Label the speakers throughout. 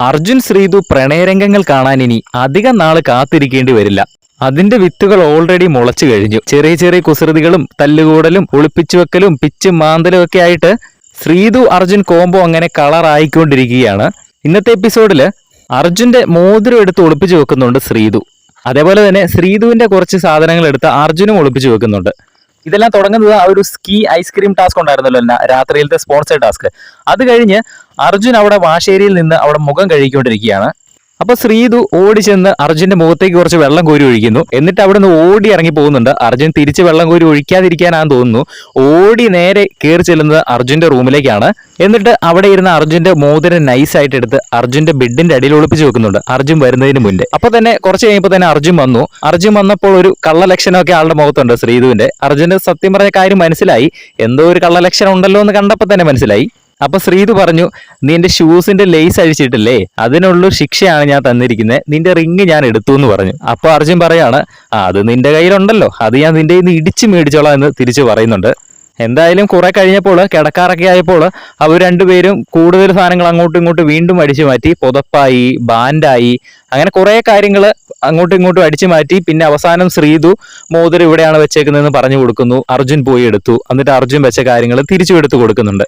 Speaker 1: അർജുൻ ശ്രീതു പ്രണയരംഗങ്ങൾ കാണാൻ ഇനി അധികം നാൾ കാത്തിരിക്കേണ്ടി വരില്ല. അതിന്റെ വിത്തുകൾ ഓൾറെഡി മുളച്ചു കഴിഞ്ഞു. ചെറിയ ചെറിയ കുസൃതികളും തല്ലുകൂടലും ഒളിപ്പിച്ചു വെക്കലും പിച്ചും മാന്തലും ഒക്കെ ആയിട്ട് ശ്രീതു അർജുൻ കോംബോ അങ്ങനെ കളറായിക്കൊണ്ടിരിക്കുകയാണ് ഇന്നത്തെ എപ്പിസോഡിൽ അർജുന്റെ മോതിരം എടുത്ത് ഒളിപ്പിച്ചു വെക്കുന്നുണ്ട് ശ്രീതു. അതേപോലെ തന്നെ ശ്രീതുവിന്റെ കുറച്ച് സാധനങ്ങൾ എടുത്ത് അർജുനും ഒളിപ്പിച്ചു വെക്കുന്നുണ്ട്. ഇതെല്ലാം തുടങ്ങുന്നത് ആ ഒരു സ്കീ ഐസ്ക്രീം ടാസ്ക് ഉണ്ടായിരുന്നല്ലോ രാത്രിയിലത്തെ സ്പോൺസർ ടാസ്ക്. അത് കഴിഞ്ഞ് അർജുൻ അവിടെ വാശേരിയിൽ നിന്ന് അവിടെ മുഖം കഴുകിക്കൊണ്ടിരിക്കുകയാണ്. അപ്പൊ ശ്രീതു ഓടി ചെന്ന് അർജുന്റെ മുഖത്തേക്ക് കുറച്ച് വെള്ളം കോരി ഒഴിക്കുന്നു. എന്നിട്ട് അവിടെ നിന്ന് ഓടി ഇറങ്ങി പോകുന്നുണ്ട്. അർജുൻ തിരിച്ച് വെള്ളം കോരി ഒഴിക്കാതിരിക്കാനാന്ന് തോന്നുന്നു. ഓടി നേരെ കയറി ചെല്ലുന്നത് അർജുന്റെ റൂമിലേക്കാണ്. എന്നിട്ട് അവിടെ ഇരുന്ന അർജുന്റെ മോതിരം നൈസ് ആയിട്ട് എടുത്ത് അർജുന്റെ ബെഡിന്റെ അടിയിൽ ഒളിപ്പിച്ച് വെക്കുന്നുണ്ട്. അർജുൻ വരുന്നതിന് മുന്നേ അപ്പൊ തന്നെ കുറച്ച് കഴിയുമ്പോൾ തന്നെ അർജുൻ വന്നു. അർജുൻ വന്നപ്പോൾ ഒരു കള്ളലക്ഷണമൊക്കെ ആളുടെ മുഖത്തുണ്ട് ശ്രീതുവിന്റെ. അർജുന്റെ സത്യം പറഞ്ഞ കാര്യം മനസ്സിലായി. എന്തോ ഒരു കള്ളലക്ഷണം ഉണ്ടല്ലോ എന്ന് കണ്ടപ്പോൾ തന്നെ മനസ്സിലായി. അപ്പൊ ശ്രീതു പറഞ്ഞു നീ എന്റെ ഷൂസിന്റെ ലേസ് അഴിച്ചിട്ടില്ലേ? അതിനുള്ള ശിക്ഷയാണ് ഞാൻ തന്നിരിക്കുന്നത് നിന്റെ റിങ് ഞാൻ എടുത്തു എന്ന് പറഞ്ഞു. അപ്പൊ അർജുൻ പറയാണ് "ആ, അത് നിന്റെ കയ്യിലുണ്ടല്ലോ. അത് ഞാൻ നിന്റെ നിന്ന് ഇടിച്ചു മേടിച്ചോളാം എന്ന് തിരിച്ചു പറയുന്നുണ്ട്. എന്തായാലും കുറെ കഴിഞ്ഞപ്പോൾ കിടക്കാറൊക്കെ ആയപ്പോൾ അവർ രണ്ടുപേരും കൂടുതൽ സാധനങ്ങൾ അങ്ങോട്ടും ഇങ്ങോട്ടും വീണ്ടും അടിച്ചു മാറ്റി. പുതപ്പായി ബാൻഡായി അങ്ങനെ കുറെ കാര്യങ്ങൾ അങ്ങോട്ടും ഇങ്ങോട്ടും അടിച്ചു മാറ്റി. പിന്നെ അവസാനം ശ്രീതു മോതിരം ഇവിടെയാണ് വെച്ചേക്കുന്നതെന്ന് പറഞ്ഞു കൊടുക്കുന്നു. അർജുൻ പോയി എടുത്തു. എന്നിട്ട് അർജുൻ വെച്ച കാര്യങ്ങൾ തിരിച്ചു എടുത്തു കൊടുക്കുന്നുണ്ട്.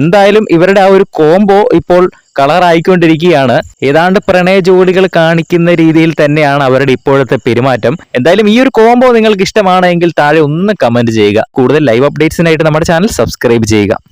Speaker 1: എന്തായാലും ഇവരുടെ ആ ഒരു കോംബോ ഇപ്പോൾ കളറായിക്കൊണ്ടിരിക്കുകയാണ്. ഏതാണ്ട് പ്രണയ ജോലികൾ കാണിക്കുന്ന രീതിയിൽ തന്നെയാണ് അവരുടെ ഇപ്പോഴത്തെ പെരുമാറ്റം. എന്തായാലും ഈ ഒരു കോംബോ നിങ്ങൾക്ക് ഇഷ്ടമാണെങ്കിൽ താഴെ ഒന്ന് കമന്റ് ചെയ്യുക. കൂടുതൽ ലൈവ് അപ്ഡേറ്റ്സിനായിട്ട് നമ്മുടെ ചാനൽ സബ്സ്ക്രൈബ് ചെയ്യുക.